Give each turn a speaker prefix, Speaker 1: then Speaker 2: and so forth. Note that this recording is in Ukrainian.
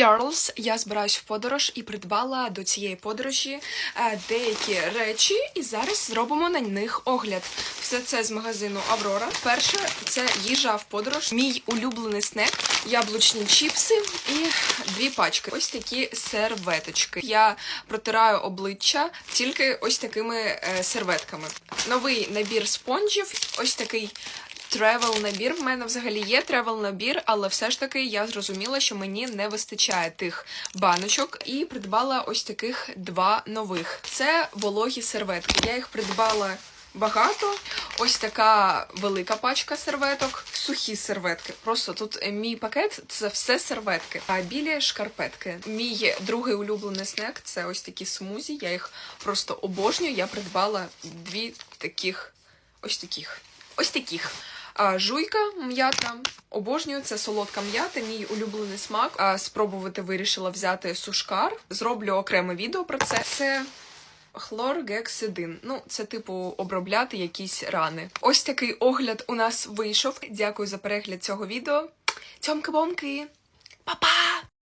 Speaker 1: Charles, я збираюсь в подорож і придбала до цієї подорожі е, деякі речі, і зараз зробимо на них огляд. Все це з магазину Аврора. Перше це їжа в подорож. Мій улюблений снек, яблучні чіпси і дві пачки. Ось такі серветочки. Я протираю обличчя тільки ось такими е, серветками. Новий набір спонжів, ось такий Тревел набір в мене взагалі є тревел набір, але все ж таки я зрозуміла, що мені не вистачає тих баночок і придбала ось таких два нових. Це вологі серветки. Я їх придбала багато. Ось така велика пачка серветок, сухі серветки. Просто тут е, мій пакет це все серветки. А білі шкарпетки. Мій другий улюблений снек це ось такі смузі. Я їх просто обожнюю. Я придбала дві таких, ось таких, ось таких. А, жуйка м'ята. Обожнюю це солодка м'ята, мій улюблений смак. А, спробувати вирішила взяти сушкар. Зроблю окреме відео про це. Це хлоргексидин. Ну, це типу обробляти якісь рани. Ось такий огляд у нас вийшов. Дякую за перегляд цього відео. Цьомки-бомки! Па-па!